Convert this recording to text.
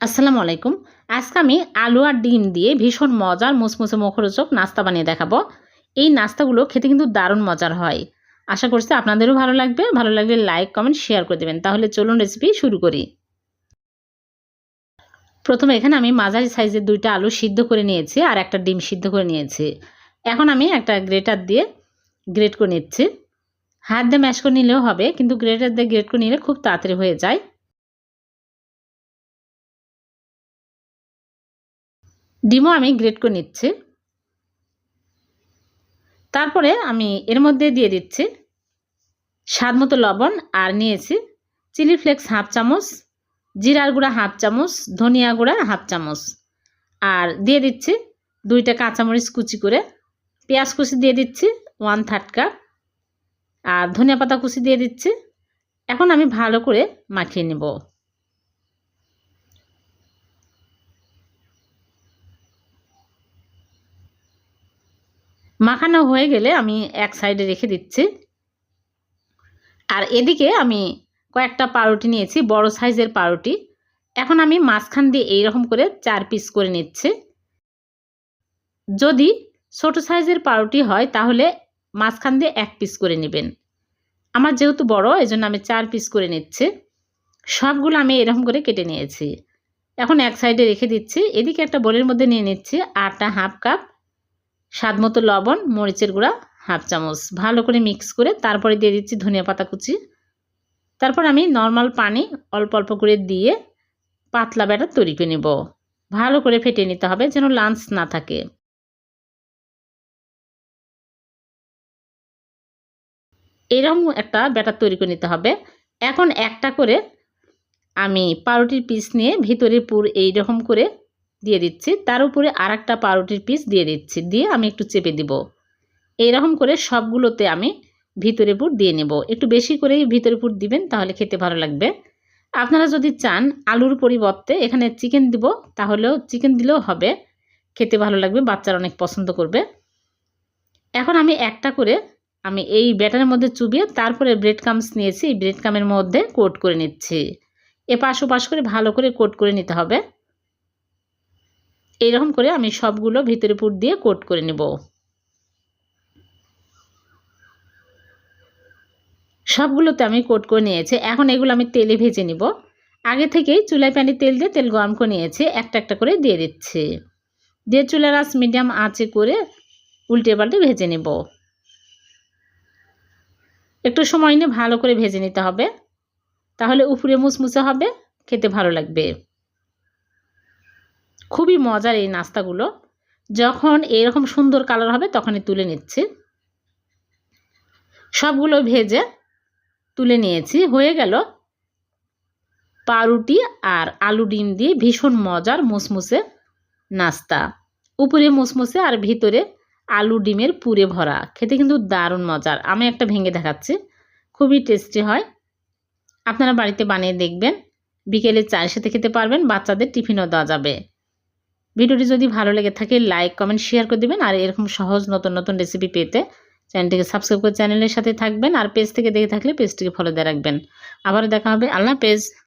আসসালামু আলাইকুম। আজকে আমি আলু আর ডিম দিয়ে ভীষণ মজার মুসমুসে মুখরোচক নাস্তা বানিয়ে দেখাবো। এই নাস্তাগুলো খেতে কিন্তু দারুণ মজার হয়। আশা করছি আপনাদেরও ভালো লাগবে। ভালো লাগলে লাইক, কমেন্ট, শেয়ার করে দেবেন। তাহলে চলুন রেসিপি শুরু করি। প্রথমে এখানে আমি মাঝারি সাইজের দুইটা আলু সিদ্ধ করে নিয়েছি আর একটা ডিম সিদ্ধ করে নিয়েছি। এখন আমি একটা গ্রেটার দিয়ে গ্রেট করে নিচ্ছি। হাত দিয়ে ম্যাশ করে নিলেও হবে, কিন্তু গ্রেটার দিয়ে গ্রেট করে নিলে খুব তাড়াতাড়ি হয়ে যায়। ডিমও আমি গ্রেট করে নিচ্ছি। তারপরে আমি এর মধ্যে দিয়ে দিচ্ছি স্বাদ মতো লবণ আর নিয়েছি চিলি ফ্লেক্স হাফ চামচ, জিরার গুঁড়া হাফ চামচ, ধনিয়া গুঁড়া হাফ চামচ। আর দিয়ে দিচ্ছি দুইটা কাঁচামরিচ কুচি করে। পেঁয়াজ কুচি দিয়ে দিচ্ছি ওয়ান থার্ড কাপ আর ধনিয়া পাতা কুচি দিয়ে দিচ্ছি। এখন আমি ভালো করে মাখিয়ে নেব। মাখানো হয়ে গেলে আমি এক সাইডে রেখে দিচ্ছি। আর এদিকে আমি কয়েকটা পাউরুটি নিয়েছি, বড় সাইজের পাউরুটি। এখন আমি মাঝখান দিয়ে এইরকম করে চার পিস করে নিচ্ছি। যদি ছোট সাইজের পাউরুটি হয়, তাহলে মাঝখান দিয়ে এক পিস করে নেবেন। আমার যেহেতু বড় এই জন্য আমি চার পিস করে নিচ্ছি। সবগুলো আমি এরকম করে কেটে নিয়েছি। এখন এক সাইডে রেখে দিচ্ছি। এদিকে একটা বোলের মধ্যে নিয়ে নিচ্ছি আটা হাফ কাপ স্বাদ মতো লবণ, মরিচের গুঁড়া, হাফ চামচ। ভালো করে মিক্স করে তারপরে দিয়ে দিচ্ছি ধনিয়া পাতা কুচি। তারপর আমি নর্মাল পানি অল্প অল্প করে দিয়ে পাতলা ব্যাটার তৈরি করে নেব। ভালো করে ফেটে নিতে হবে যেন লাঞ্চ না থাকে। এরকম একটা ব্যাটার তৈরি করে নিতে হবে। এখন একটা করে আমি পাউরুটির পিস নিয়ে ভিতরে পুর এইরকম করে দিয়ে দিচ্ছি। তার উপরে আর একটা পাউরুটির পিস দিয়ে দিচ্ছি। দিয়ে আমি একটু চেপে দিব। এইরকম করে সবগুলোতে আমি ভিতরে পুর দিয়ে নেব। একটু বেশি করেই ভিতরে পুর দিবেন, তাহলে খেতে ভালো লাগবে। আপনারা যদি চান আলুর পরিবর্তে এখানে চিকেন দিব, তাহলেও চিকেন দিলেও হবে। খেতে ভালো লাগবে, বাচ্চারা অনেক পছন্দ করবে। এখন আমি একটা করে আমি এই ব্যাটারের মধ্যে চুবিয়ে তারপরে ব্রেড কামস নিয়েছি। এই ব্রেড কামের মধ্যে কোট করে নিচ্ছি। এ পাশ ওপাশ করে ভালো করে কোট করে নিতে হবে। এইরকম করে আমি সবগুলো ভিতরে পুর দিয়ে কোট করে নেব। সবগুলোতে আমি কোট করে নিয়েছি। এখন এগুলো আমি তেলে ভেজে নিব। আগে থেকেই চুলায় প্যানে তেল দিয়ে তেল গরম করে নিয়েছি। একটা একটা করে দিয়ে দিচ্ছি। দিয়ে চুলার আঁচ মিডিয়াম আঁচে করে উল্টে পাল্টে ভেজে নেব। একটু সময় নিয়ে ভালো করে ভেজে নিতে হবে। তাহলে উপরে মুচমুচে হবে, খেতে ভালো লাগবে। খুবই মজার এই নাস্তাগুলো। যখন এরকম সুন্দর কালার হবে তখনই তুলে নিচ্ছি। সবগুলো ভেজে তুলে নিয়েছি। হয়ে গেল পাউরুটি আর আলু ডিম দিয়ে ভীষণ মজার মুসমুসে নাস্তা। উপরে মুসমুসে আর ভিতরে আলু ডিমের পুরে ভরা। খেতে কিন্তু দারুণ মজার। আমি একটা ভেঙে দেখাচ্ছি। খুবই টেস্টি হয়। আপনারা বাড়িতে বানিয়ে দেখবেন। বিকেলে চায়ের সাথে খেতে পারবেন, বাচ্চাদের টিফিনও দেওয়া যাবে। ভিডিওটি যদি ভালো লেগে থাকে লাইক কমেন্ট শেয়ার করে দেবেন। আর এরকম সহজ নতুন নতুন রেসিপি পেতে চ্যানেলটিকে সাবস্ক্রাইব করে চ্যানেলের সাথে থাকবেন। আর পেজ থেকে দেখে থাকলে পেজটিকে ফলো দিয়ে রাখবেন। আবারও দেখা হবে। আল্লাহ পেজ